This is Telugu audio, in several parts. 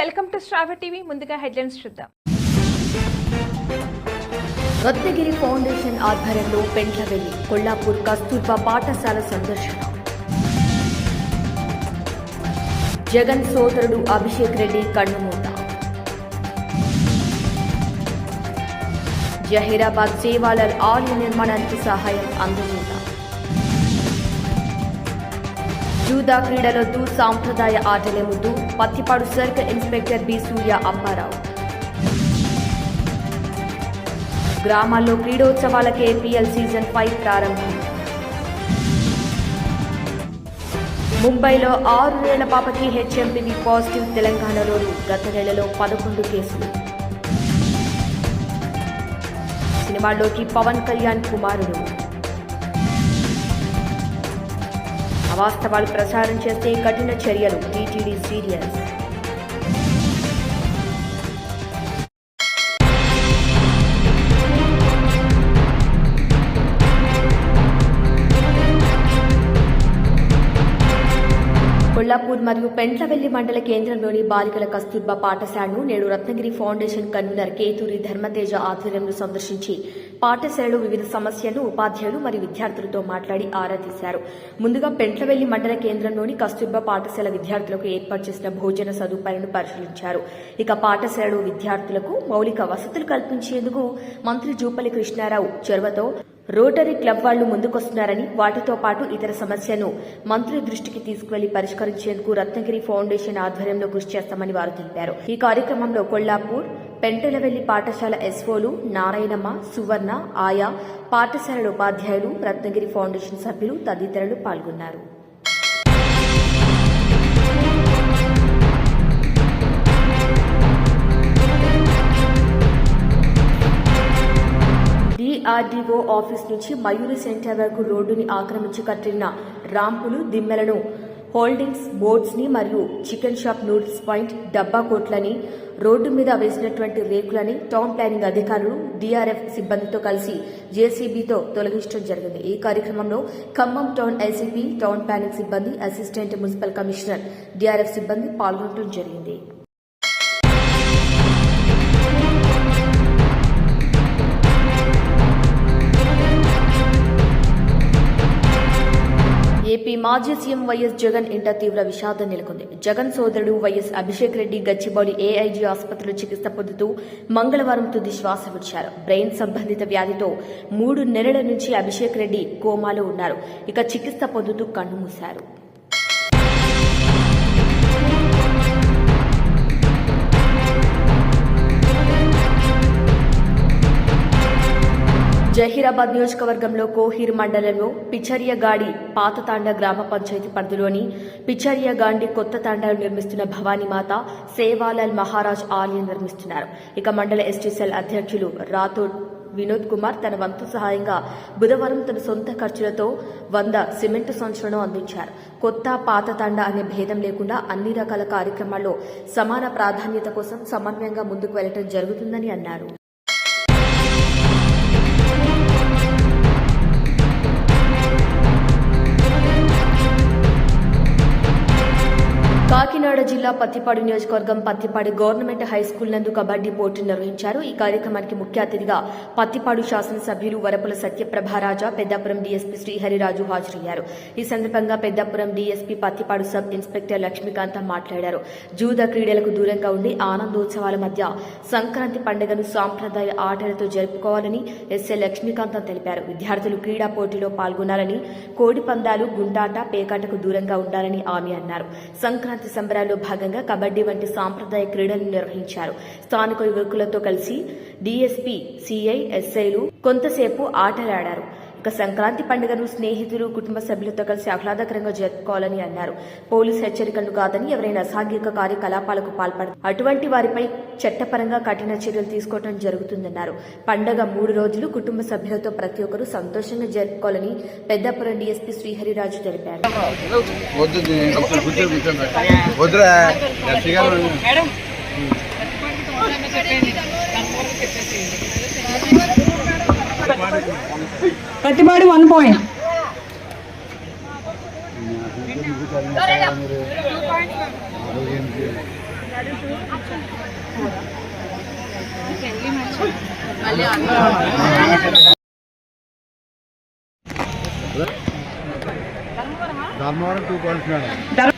వెల్కమ్ టు శ్రావ టీవీ. ముందుగా హెడ్లైన్స్ చూద్దాం. రత్నగిరి ఫౌండేషన్ ఆధ్వర్యంలో పెంట్లవెల్లి కొల్లాపూర్ కస్తూర్బా పాఠశాల సందర్శన. జగన్ సోదరుడు అభిషేక్ రెడ్డి కన్నుమూత. జహీరాబాద్ సేవాలర్ ఆలయ నిర్మాణానికి సహాయం అందజేత. జూదా క్రీడలో దూ సాంప్రదాయ ఆటలే ముందు Pattipadu circle inspector B Surya Apparao గ్రామాల్లో క్రీడోత్సవాలకే ఏపీఎల్ సీజన్ ఫైవ్ ప్రారంభం. ముంబైలో ఆరు నెలల పాపకి హెచ్ఎంపీవి పాజిటివ్ తెలంగాణలోను గత నెలలో పదకొండు కేసులు. సినిమాల్లోకి పవన్ కళ్యాణ్ కుమారుడు. అవాస్తవాలు ప్రచారం చేస్తే కఠిన చర్యలు. టీటీడీ సీరియస్ కొల్లాపూర్ మరియు పెంట్లవెల్లి మండల కేంద్రంలోని బాలికల కస్తూర్బా పాఠశాలను నేడు రత్నగిరి ఫౌండేషన్ కన్వీనర్ కేతూరి ధర్మతేజ ఆధ్వర్యంలో సందర్శించి పాఠశాలలో వివిధ సమస్యలు ఉపాధ్యాయులు మరియు విద్యార్థులతో మాట్లాడి ఆరా తీశారు. ముందుగా పెంట్లవెల్లి మండల కేంద్రంలోని కస్తూర్బా పాఠశాల విద్యార్థులకు ఏర్పాటు చేసిన భోజన సదుపాయాలను పరిశీలించారు. ఇక పాఠశాలలో విద్యార్థులకు మౌలిక వసతులు కల్పించేందుకు మంత్రి జూపల్లి కృష్ణారావు చొరవతో రోటరీ క్లబ్ వాళ్ళు ముందుకొస్తున్నారని వాటితో పాటు ఇతర సమస్యను మంత్రి దృష్టికి తీసుకువెళ్ళి పరిష్కరించేందుకు రత్నగిరి ఫౌండేషన్ ఆధ్వర్యంలో కృషి చేస్తామని వారు తెలిపారు. ఈ కార్యక్రమంలో కొల్లాపూర్ పెంటలవెల్లి పాఠశాల ఎస్ఓలు నారాయణమ్మ సువర్ణ ఆయా పాఠశాలల ఉపాధ్యాయులు రత్నగిరి ఫౌండేషన్ సభ్యులు తదితరులు పాల్గొన్నారు. డిఆర్డీఓ ఆఫీస్ నుంచి మయూరి సెంటర్ వరకు రోడ్డుని ఆక్రమించి కట్టిన రాంపులు దిమ్మెలను హోల్డింగ్స్ బోర్డ్స్ని మరియు చికెన్ షాప్ నూడిల్స్ పాయింట్ డబ్బా కోట్లని రోడ్డు మీద వేసినటువంటి రేకులని టౌన్ ప్లానింగ్ అధికారులు డిఆర్ఎఫ్ సిబ్బందితో కలిసి జేసీబీతో తొలగించడం జరిగింది. ఈ కార్యక్రమంలో Khammam town ICP town planning సిబ్బంది అసిస్టెంట్ మున్సిపల్ కమిషనర్ డిఆర్ఎఫ్ సిబ్బంది పాల్గొనడం జరిగింది. మాజీ సీఎం వైఎస్ జగన్ ఇంట తీవ్ర విషాదం నెలకొంది. జగన్ సోదరుడు వైఎస్ అభిషేక్ రెడ్డి గచ్చిబౌలి ఏఐజీ ఆసుపత్రిలో చికిత్స పొందుతూ మంగళవారం తుది శ్వాస విడిచారు. బ్రెయిన్ సంబంధిత వ్యాధితో మూడు నెలల నుంచి అభిషేక్ రెడ్డి కోమాలో ఉన్నారు. ఇక చికిత్స పొందుతూ కన్నుమూశారు జహీరాబాద్ నియోజకవర్గంలో కోహీర్ మండలంలో పిచర్యగాడి పాతతాండ గ్రామ పంచాయతీ పరిధిలోని పిచ్చరియగాండి కొత్త తాండాలు నిర్మిస్తున్న భవానీమాత సేవాలాల్ మహారాజ్ ఆలయం నిర్మిస్తున్నారు. ఇక మండల ఎస్టీసీఎల్ అధ్యక్షులు రాథోడ్ వినోద్ కుమార్ తన వంతు సహాయంగా బుధవారం తన సొంత ఖర్చులతో వంద సిమెంటు సంచులను అందించారు. కొత్త పాత తండ అనే భేదం లేకుండా అన్ని రకాల కార్యక్రమాల్లో సమాన ప్రాధాన్యత కోసం సమన్వయంగా ముందుకు వెళ్ళడం జరుగుతుందని అన్నారు. కాకినాడ జిల్లా పత్తిపాడు నియోజకవర్గం పత్తిపాడు గవర్నమెంట్ హై స్కూల్ నందు కబడ్డీ పోటీలు నిర్వహించారు. ఈ కార్యక్రమానికి ముఖ్య అతిథిగా పత్తిపాడు శాసనసభ్యులు వరపుల సత్యప్రభారాజా పెద్దాపురం డీఎస్పీ శ్రీహరిరాజు హాజరయ్యారు. ఈ సందర్భంగా Peddapuram DSP Pattipadu sub inspector Lakshmikanta మాట్లాడారు. జూద క్రీడలకు దూరంగా ఉండి ఆనందోత్సవాల మధ్య సంక్రాంతి పండుగను సాంప్రదాయ ఆటలతో జరుపుకోవాలని ఎస్ఏ లక్ష్మీకాంత తెలిపారు. విద్యార్థులు క్రీడా పోటీలో పాల్గొనాలని కోడి పందాలు గుండాట పేకాటకు దూరంగా ఉండాలని ఆమె అన్నారు. సంక్రాంతి సంబరాల్లో భాగంగా కబడ్డీ వంటి సాంప్రదాయ క్రీడలు నిర్వహించారు. స్థానిక యువకులతో కలిసి డిఎస్పీ సిఐ ఎస్ఐలు కొంతసేపు ఆటలాడారు. ఇక సంక్రాంతి పండుగను స్నేహితులు కుటుంబ సభ్యులతో కలిసి ఆహ్లాదకరంగా జరుపుకోవాలని అన్నారు. పోలీస్ హెచ్చరికలు కాదని ఎవరైనా అసాంఘిక కార్యకలాపాలకు పాల్పడ అటువంటి వారిపై చట్టపరంగా కఠిన చర్యలు తీసుకోవడం జరుగుతుందన్నారు. పండగ మూడు రోజులు కుటుంబ సభ్యులతో ప్రతి ఒక్కరూ సంతోషంగా జరుపుకోవాలని పెద్దపురం డీఎస్పీ శ్రీహరిరాజు తెలిపారు. వద్దు కూర్చో కూర్చోండి వద్దురా ఎస్సీ గారు Prathipadu one point Dharmavaram two points madam Dhar-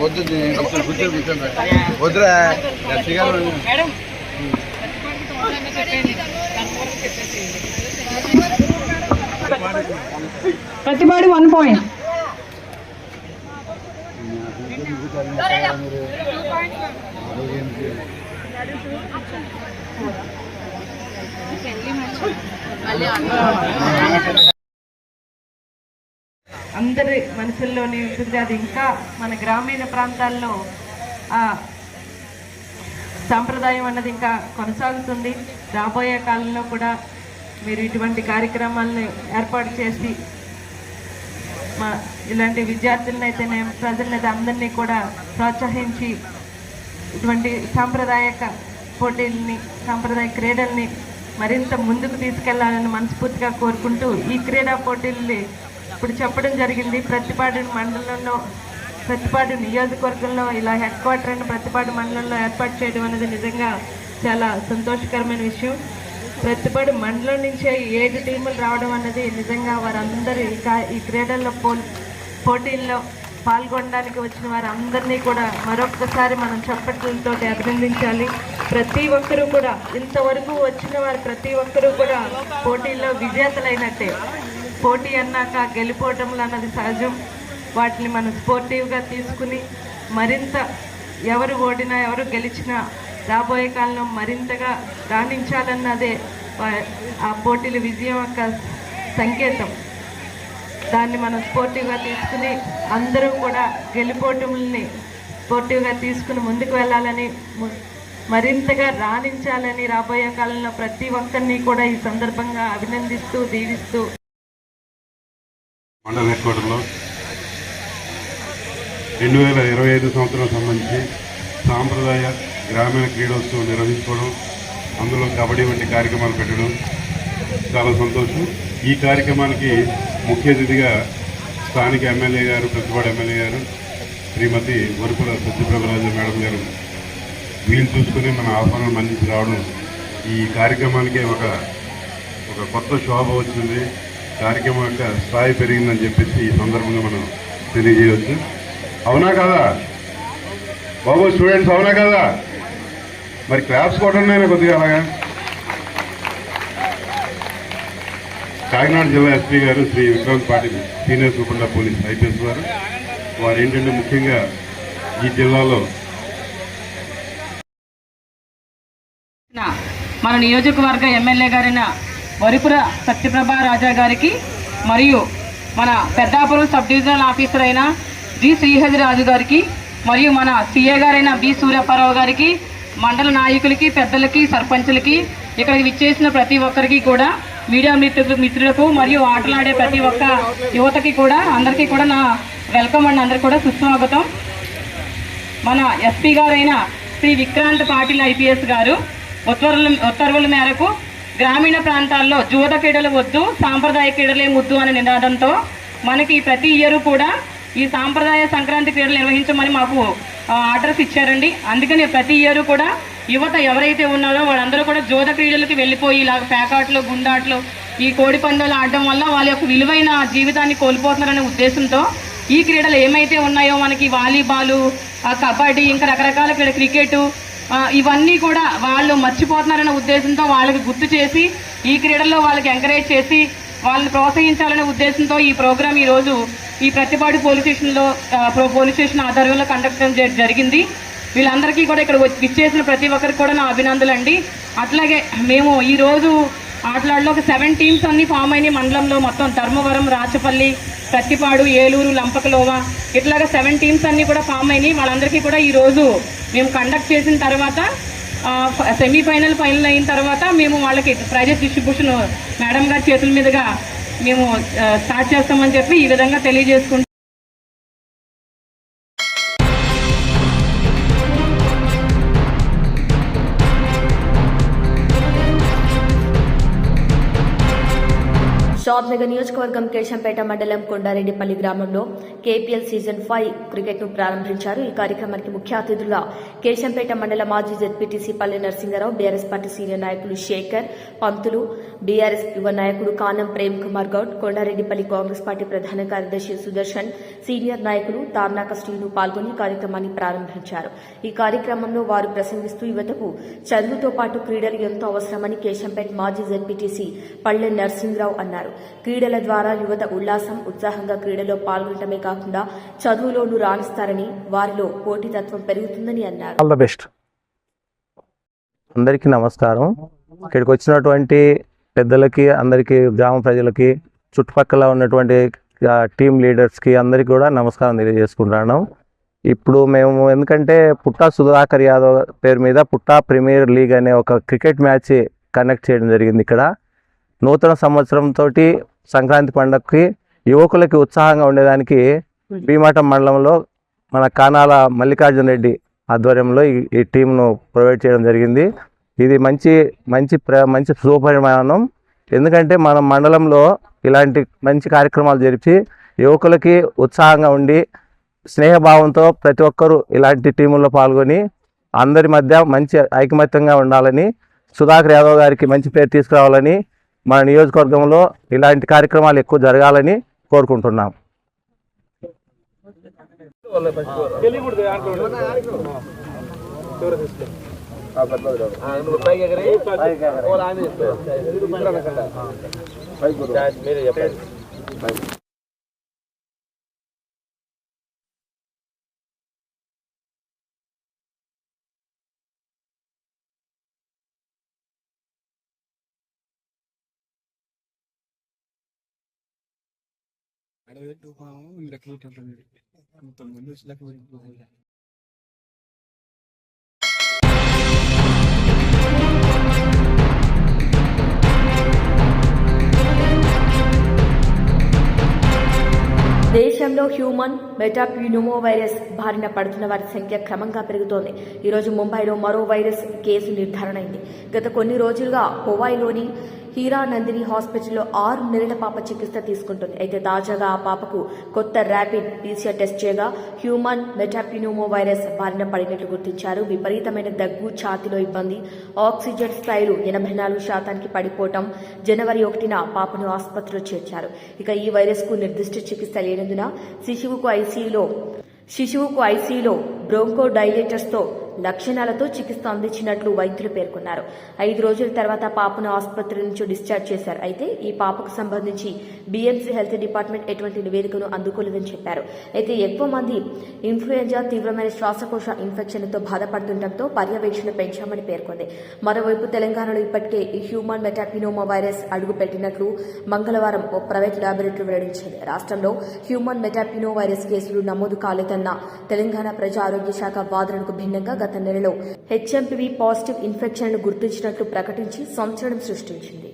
వద్దు కూర్చొని కూర్చొని వద్దురా ప్రతిపాడు వన్ పాయింట్ అందరి మనసుల్లోనే ఉంటుంది. అది ఇంకా మన గ్రామీణ ప్రాంతాల్లో ఆ సాంప్రదాయం అన్నది ఇంకా కొనసాగుతుంది. రాబోయే కాలంలో కూడా మీరు ఇటువంటి కార్యక్రమాలను ఏర్పాటు చేసి మా ఇలాంటి విద్యార్థులను ప్రజలనైతే అందరినీ కూడా ప్రోత్సహించి ఇటువంటి సాంప్రదాయక పోటీల్ని సాంప్రదాయ క్రీడల్ని మరింత ముందుకు తీసుకెళ్ళాలని మనస్ఫూర్తిగా కోరుకుంటూ ఈ క్రీడా పోటీల్ని ఇప్పుడు చెప్పడం జరిగింది. ప్రతిపాడు మండలంలో ప్రతిపాడు నియోజకవర్గంలో ఇలా హెడ్ క్వార్టర్ అని ప్రతిపాడు మండలంలో ఏర్పాటు చేయడం అనేది నిజంగా చాలా సంతోషకరమైన విషయం. ప్రతిపాడు మండలం నుంచే ఏడు టీములు రావడం అన్నది నిజంగా వారందరూ ఈ క్రీడల్లో పో పోటీల్లో పాల్గొనడానికి వచ్చిన వారందరినీ కూడా మరొక్కసారి మనం చప్పట్లతో అభినందించాలి. ప్రతి ఒక్కరూ కూడా ఇంతవరకు వచ్చిన వారు ప్రతి ఒక్కరూ కూడా పోటీల్లో విజేతలైనట్టే. పోటీ అన్నాక గెలిపోవటంలో అన్నది సహజం. వాటిని మనం స్పోర్టివ్గా తీసుకుని మరింత ఎవరు ఓడినా ఎవరు గెలిచినా రాబోయే కాలంలో మరింతగా రాణించాలన్నదే ఆ పోటీల విజయం యొక్క సంకేతం. దాన్ని మనం స్పోర్టివ్గా తీసుకుని అందరూ కూడా గెలిపోవటంని స్పోర్టివ్గా తీసుకుని ముందుకు వెళ్ళాలని మరింతగా రాణించాలని రాబోయే కాలంలో ప్రతి ఒక్కరిని కూడా ఈ సందర్భంగా అభినందిస్తూ దీవిస్తూ. మండల హెడ్ క్వార్టర్లో రెండు వేల ఇరవై ఐదు సంవత్సరం సంబంధించి సాంప్రదాయ గ్రామీణ క్రీడోత్సవం నిర్వహించుకోవడం అందులో కబడ్డీ వంటి కార్యక్రమాలు పెట్టడం చాలా సంతోషం. ఈ కార్యక్రమానికి ముఖ్య అతిథిగా స్థానిక ఎమ్మెల్యే గారు ప్రతిపాడు ఎమ్మెల్యే గారు శ్రీమతి వరుపుల సత్యప్రభరాజు మేడం గారు వీలు చూసుకుని మన ఆహ్వానం మన్నించి రావడం ఈ కార్యక్రమానికి ఒక ఒక కొత్త శోభ వచ్చింది. కార్యక్రమం యొక్క స్థాయి పెరిగిందని చెప్పేసి ఈ సందర్భంగా మనం తెలియజేయవచ్చు. అవునా కదా? బాబు స్టూడెంట్స్ అవునా కదా? మరి క్లాప్స్ కొట్టండి కొద్దిగా అలాగా. కాకినాడ జిల్లా ఎస్పీ గారు Shri Vikrant Patil senior superintendent police IPS గారు వారు. ఏంటంటే ముఖ్యంగా ఈ జిల్లాలో నా- మన నియోజకవర్గ ఎమ్మెల్యే గారైన వరిపుర సత్యప్రభ రాజా గారికి మరియు మన పెద్దాపురం సబ్ డివిజనల్ ఆఫీసర్ అయిన జి శ్రీహరి రాజు గారికి మరియు మన సిఏ గారైన బి సూర్యప్పారావు గారికి మండల నాయకులకి పెద్దలకి సర్పంచులకి ఇక్కడికి విచ్చేసిన ప్రతి ఒక్కరికి కూడా మీడియా మిత్రులకు మిత్రులకు మరియు ఆటలాడే ప్రతి ఒక్క యువతకి కూడా అందరికీ కూడా నా వెల్కమ్ అండి అందరికీ కూడా సుస్వాగతం. మన ఎస్పీ గారైన శ్రీ విక్రాంత్ పాటిల్ ఐపీఎస్ గారు ఉత్తర్వుల ఉత్తర్వుల మేరకు గ్రామీణ ప్రాంతాల్లో జూద క్రీడలు వద్దు సాంప్రదాయ క్రీడలే ముద్దు అనే నినాదంతో మనకి ప్రతి ఇయర్ కూడా ఈ సాంప్రదాయ సంక్రాంతి క్రీడలు నిర్వహించమని మాకు ఆర్డర్స్ ఇచ్చారండి. అందుకని ప్రతి ఇయర్ కూడా యువత ఎవరైతే ఉన్నారో వాళ్ళందరూ కూడా జూద క్రీడలకి వెళ్ళిపోయి ఇలాగ పేకాట్లు గుండాట్లు ఈ కోడి పందాలు ఆడడం వల్ల వాళ్ళ యొక్క విలువైన జీవితాన్ని కోల్పోతున్నారనే ఉద్దేశంతో ఈ క్రీడలు ఏమైతే ఉన్నాయో మనకి వాలీబాలు ఆ కబడ్డీ ఇంకా రకరకాల క్రీడ క్రికెట్ ఇవన్నీ కూడా వాళ్ళు మర్చిపోతున్నారనే ఉద్దేశంతో వాళ్ళకి గుర్తు చేసి ఈ క్రీడల్లో వాళ్ళకి ఎంకరేజ్ చేసి వాళ్ళని ప్రోత్సహించాలనే ఉద్దేశంతో ఈ ప్రోగ్రాం ఈ రోజు ఈ ప్రతిపాడు పోలీస్ స్టేషన్లో ప్రో- పోలీస్ స్టేషన్ ఆధ్వర్యంలో కండక్ట్ చేయడం జరిగింది. వీళ్ళందరికీ కూడా ఇక్కడ వచ్చి- విచ్చేసిన ప్రతి ఒక్కరికి కూడా నా అభినందనలు అండి అట్లాగే మేము ఈరోజు ఆటలాడలో ఒక సెవెన్ టీమ్స్ అన్ని ఫామ్ అయినాయి. మండలంలో మొత్తం ధర్మవరం రాచపల్లి ప్రత్తిపాడు ఏలూరు లంపకలోవ ఇట్లాగా సెవెన్ టీమ్స్ అన్నీ కూడా ఫామ్ అయినాయి. వాళ్ళందరికీ కూడా ఈ రోజు మేము కండక్ట్ చేసిన తర్వాత సెమీఫైనల్ ఫైనల్ అయిన తర్వాత మేము వాళ్ళకి ప్రైజెస్ డిస్ట్రిబ్యూషన్ మేడం గారి చేతుల మీదుగా మేము స్టార్ట్ చేస్తామని చెప్పి ఈ విధంగా తెలియజేసుకుంటాం chegando em నియోజకవర్గం కేశంపేట మండలం కొండారెడ్డిపల్లి గ్రామంలో కేపీఎల్ సీజన్ ఫైవ్ క్రికెట్ను ప్రారంభించారు. ఈ కార్యక్రమానికి ముఖ్య అతిథులుగా కేశంపేట మండల మాజీ జెడ్పీటీసీ పల్లె నరసింహారావు బీఆర్ఎస్ పార్టీ సీనియర్ నాయకులు శేఖర్ పంతులు బీఆర్ఎస్ యువ నాయకుడు కానం ప్రేమ్ కుమార్ గౌడ్ కొండారెడ్డిపల్లి కాంగ్రెస్ పార్టీ ప్రధాన కార్యదర్శి సుదర్శన్ సీనియర్ నాయకులు తార్నాక శ్రీను పాల్గొని కార్యక్రమాన్ని ప్రారంభించారు. ఈ కార్యక్రమంలో వారు ప్రసంగిస్తూ యువతకు చదువుతో పాటు క్రీడలు ఎంతో అవసరమని కేశంపేట మాజీ జెడ్పీటీసీ పల్లె నరసింహరావు అన్నారు. క్రీడల ద్వారా యువత ఉల్లాసం ఉత్సాహంగా క్రీడలో పాల్గొనటమే కాకుండా చదువులోనూ రాణిస్తారని వారిలో పోటీతత్వం పెరుగుతుందని అన్నారు. ఆల్ ద బెస్ట్ అందరికీ నమస్కారం. ఇక్కడికి వచ్చినటువంటి పెద్దలకి అందరికీ గ్రామ ప్రజలకి చుట్టుపక్కల ఉన్నటువంటి టీమ్ టీం లీడర్స్కి అందరికీ కూడా నమస్కారం తెలియజేసుకుంటున్నాను. ఇప్పుడు మేము ఎందుకంటే పుట్టా సుధాకర్ యాదవ్ పేరు మీద పుట్టా ప్రీమియర్ లీగ్ అనే ఒక క్రికెట్ మ్యాచ్ కండక్ట్ చేయడం జరిగింది ఇక్కడ. నూతన సంవత్సరంతో సంక్రాంతి పండగకి యువకులకి ఉత్సాహంగా ఉండేదానికి భీమాటం మండలంలో మన కానాల మల్లికార్జున రెడ్డి ఆధ్వర్యంలో ఈ ఈ టీంను ప్రొవైడ్ చేయడం జరిగింది. ఇది మంచి మంచి ప్ర మంచి శుభపరిమాణం ఎందుకంటే మన మండలంలో ఇలాంటి మంచి కార్యక్రమాలు జరిపి యువకులకి ఉత్సాహంగా ఉండి స్నేహభావంతో ప్రతి ఒక్కరూ ఇలాంటి టీముల్లో పాల్గొని అందరి మధ్య మంచి ఐకమత్యంగా ఉండాలని సుధాకర్ యాదవ్ గారికి మంచి పేరు తీసుకురావాలని మన నియోజకవర్గంలో ఇలాంటి కార్యక్రమాలు ఎక్కువ జరగాలని కోరుకుంటున్నాం. దేశంలో హ్యూమన్ మెటాప్యూనోమో వైరస్ బారిన పడుతున్న వారి సంఖ్య క్రమంగా పెరుగుతోంది. ఈరోజు ముంబైలో మరో వైరస్ కేసు నిర్ధారణ అయింది గత కొన్ని రోజులుగా హోవాయిలోని హీరా నందిని హాస్పిటల్లో ఆరు నెలల పాప చికిత్స తీసుకుంటుంది. అయితే తాజాగా ఆ పాపకు కొత్త ర్యాపిడ్ పీసీఆర్ టెస్ట్ చేయగా హ్యూమన్ మెటాప్యూనోమో వైరస్ బారిన పడినట్లు గుర్తించారు. విపరీతమైన దగ్గు ఛాతిలో ఇబ్బంది ఆక్సిజన్ స్థాయిలు ఎనభై నాలుగు శాతానికి పడిపోవటం జనవరి ఒకటిన పాపను ఆసుపత్రిలో చేర్చారు. ఇక ఈ వైరస్కు నిర్దిష్ట చికిత్స లేనందున శిశువుకు ఐసీయూలో శిశువుకు ఐసీయూలో బ్రోంకో తో లక్షణాలతో చికిత్స అందించినట్లు వైద్యులు పేర్కొన్నారు. ఐదు రోజుల తర్వాత పాపను ఆసుపత్రి నుంచి డిశ్చార్జ్ చేశారు. అయితే ఈ పాపకు సంబంధించి బీఎంసీ హెల్త్ డిపార్ట్మెంట్ ఎటువంటి నివేదికను అందుకోలేదని చెప్పారు. అయితే ఎక్కువ మంది ఇన్ఫ్లుయెంజా తీవ్రమైన శ్వాసకోశ ఇన్ఫెక్షన్తో బాధపడుతుండటంతో పర్యవేక్షణ పెంచామని పేర్కొంది. మరోవైపు తెలంగాణలో ఇప్పటికే ఈ హ్యూమన్ మెటాపినోమా వైరస్ అడుగుపెట్టినట్లు మంగళవారం ఓ ప్రైవేట్ ల్యాబొరేటరీ వెల్లడించింది. రాష్ట్రంలో హ్యూమన్ మెటాపినో వైరస్ కేసులు నమోదు కాలేదన్న తెలంగాణ ప్రజా ఆరోగ్య శాఖ వాదనకు భిన్నంగా గత గత నెలలో హెచ్ఎంపివి పాజిటివ్ ఇన్ఫెక్షన్ను గుర్తించినట్లు ప్రకటించి సంచలనం సృష్టించింది.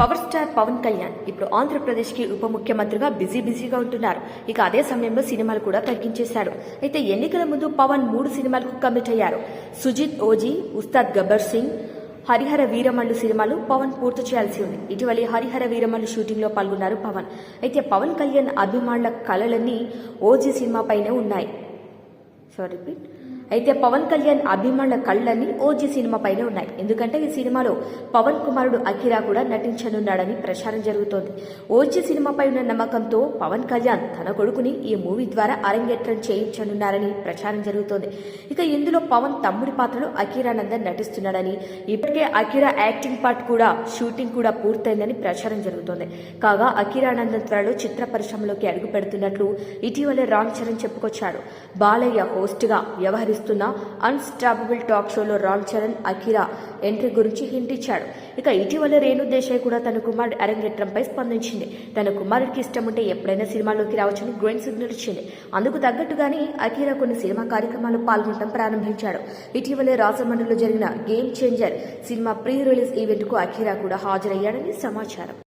పవర్ స్టార్ పవన్ కళ్యాణ్ ఇప్పుడు ఆంధ్రప్రదేశ్కి ఉప ముఖ్యమంత్రిగా బిజీ బిజీగా ఉంటున్నారు. ఇక అదే సమయంలో సినిమాలు కూడా తగ్గించేశారు. అయితే ఎన్నికల ముందు పవన్ మూడు సినిమాలకు కమిట్ అయ్యారు. సుజిత్ ఓజీ ఉస్తాద్ గబ్బర్ సింగ్ హరిహర వీరమల్లు సినిమాలు పవన్ పూర్తి చేయాల్సి ఉంది. ఇటీవలి హరిహర వీరమల్లు షూటింగ్లో పాల్గొన్నారు పవన్. అయితే పవన్ కళ్యాణ్ అభిమానుల కళలన్నీ ఓజీ సినిమాపైనే ఉన్నాయి. సారీ రిపీట్ అయితే పవన్ కళ్యాణ్ అభిమానుల కళ్ళని ఓజీ సినిమా పైనే ఉన్నాయి. ఎందుకంటే ఈ సినిమాలో పవన్ కుమారుడు అఖిరా కూడా నటించనున్నాడని ప్రచారం జరుగుతోంది. ఓజీ సినిమాపై ఉన్న నమ్మకంతో పవన్ కళ్యాణ్ తన కొడుకుని ఈ మూవీ ద్వారా అరంగేట్రం చేయించనున్నారని ప్రచారం జరుగుతోంది. ఇక ఇందులో పవన్ తమ్ముడి పాత్రలో అఖిరానందన్ నటిస్తున్నాడని ఇప్పటికే అఖిరా యాక్టింగ్ పార్ట్ కూడా షూటింగ్ కూడా పూర్తయిందని ప్రచారం జరుగుతోంది. కాగా అఖిరానందన్ త్వరలో చిత్ర పరిశ్రమలోకి అడుగు పెడుతున్నట్లు ఇటీవలే రామ్ చరణ్ చెప్పుకొచ్చాడు బాలయ్య హోస్ట్గా వ్యవహరిస్తున్న అన్స్టాపబుల్ టాక్ షోలో రామ్ చరణ్ అఖీరా ఎంట్రీ గురించి హింట్ ఇచ్చాడు. ఇక ఇటీవల రేణు దేశాయ్ కూడా తన కుమారుడు అరంగేట్రంపై స్పందించింది. తన కుమారుడికి ఇష్టం ఉంటే ఎప్పుడైనా సినిమాలోకి రావచ్చని గ్రీన్ సిగ్నల్ ఇచ్చింది. అందుకు తగ్గట్టుగానే అఖీరా కొన్ని సినిమా కార్యక్రమాల్లో పాల్గొనడం ప్రారంభించాడు. ఇటీవలే రాజమండ్రిలో జరిగిన గేమ్ చేంజర్ సినిమా ప్రీ రిలీజ్ ఈవెంట్కు అఖీరా కూడా హాజరయ్యాడని సమాచారం.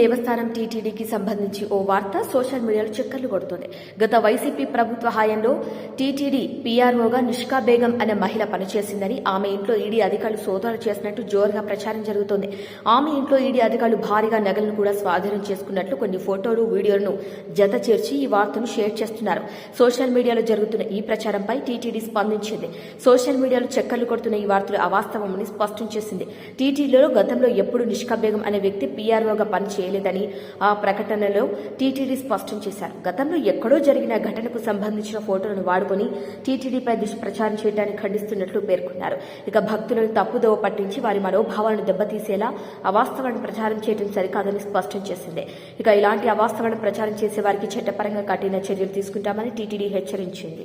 దేవస్థానం టీటీడీకి సంబంధించి ఓ వార్త సోషల్ మీడియాలో చక్కర్లు కొడుతుంది. గత వైసీపీ ప్రభుత్వ హయాంలో టీటీడీ పీఆర్ఓగా నిష్కా బేగం అనే మహిళ పనిచేసిందని ఆమె ఇంట్లో ఈడీ అధికారులు సోదాలు చేసినట్టు జోరుగా ప్రచారం జరుగుతోంది. ఆమె ఇంట్లో ఈడీ అధికారులు భారీగా నగలను కూడా స్వాధీనం చేసుకున్నట్లు కొన్ని ఫోటోలు వీడియోలను జత చేర్చి ఈ వార్తను షేర్ చేస్తున్నారు. సోషల్ మీడియాలో జరుగుతున్న ఈ ప్రచారంపై టీటీడీ స్పందించింది. సోషల్ మీడియాలో చక్కర్లు కొడుతున్న ఈ వార్తలు అవాస్తవమని స్పష్టం చేసింది. టీటీడీలో గతంలో ఎప్పుడు నిష్కా బేగం అనే వ్యక్తి పీఆర్ఓగా పనిచేయ చేయలేదని ఆ ప్రకటనలో టీటీడీ స్పష్టం చేశారు. గతంలో ఎక్కడో జరిగిన ఘటనకు సంబంధించిన ఫోటోలను వాడుకొని టీటీడీపై దుష్ప్రచారం చేయడాన్ని ఖండిస్తున్నట్లు పేర్కొన్నారు. ఇక భక్తులను తప్పుదోవ పట్టించి వారి మనోభావాలను దెబ్బతీసేలా అవాస్తవాన్ని ప్రచారం చేయడం సరికాదని స్పష్టం చేసింది. ఇక ఇలాంటి అవాస్తవాలను ప్రచారం చేసే వారికి చట్టపరంగా కఠిన చర్యలు తీసుకుంటామని టీటీడీ హెచ్చరించింది.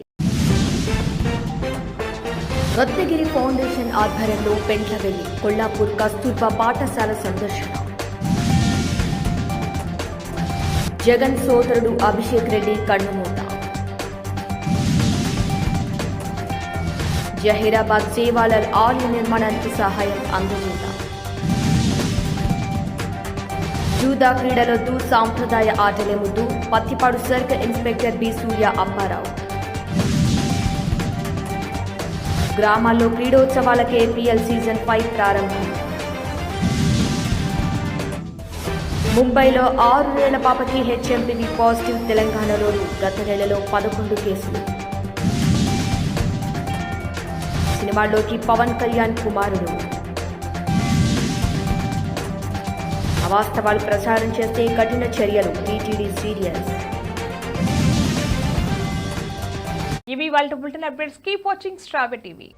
రత్నగిరి ఫౌండేషన్ ఆధ్వర్యంలో పెంట్లవెల్లి కొల్లాపూర్ కస్తూర్బా పాఠశాల సందర్శన. జగన్ సోదరుడు అభిషేక్ రెడ్డి కన్నుమూత. జహీరాబాద్ సేవాలల్ ఆలయ నిర్మాణానికి సహాయం అందజేత. జూదా క్రీడలొద్దు సాంప్రదాయ ఆటలే ముద్దు. Pattipadu circle inspector B Surya Apparao. గ్రామాల్లో క్రీడోత్సవాలకే పిఎల్ సీజన్ ఫైవ్ ప్రారంభం. ముంబైలో ఆరు నెలల పాపకి హెచ్ఎంపీవి పాజిటివ్ తెలంగాణలోని గత నెలలో పదకొండు కేసులు. సినిమాల్లోకి పవన్ కళ్యాణ్ కుమారుడు. అవాస్తవాలు ప్రచారం చేస్తే కఠిన చర్యలు టీటీడీ సీరియల్స్. ఇవి వాళ్ళ బులెటిన్ అప్డేట్స్. కీప్ వాచింగ్ స్ట్రాబె టీవీ.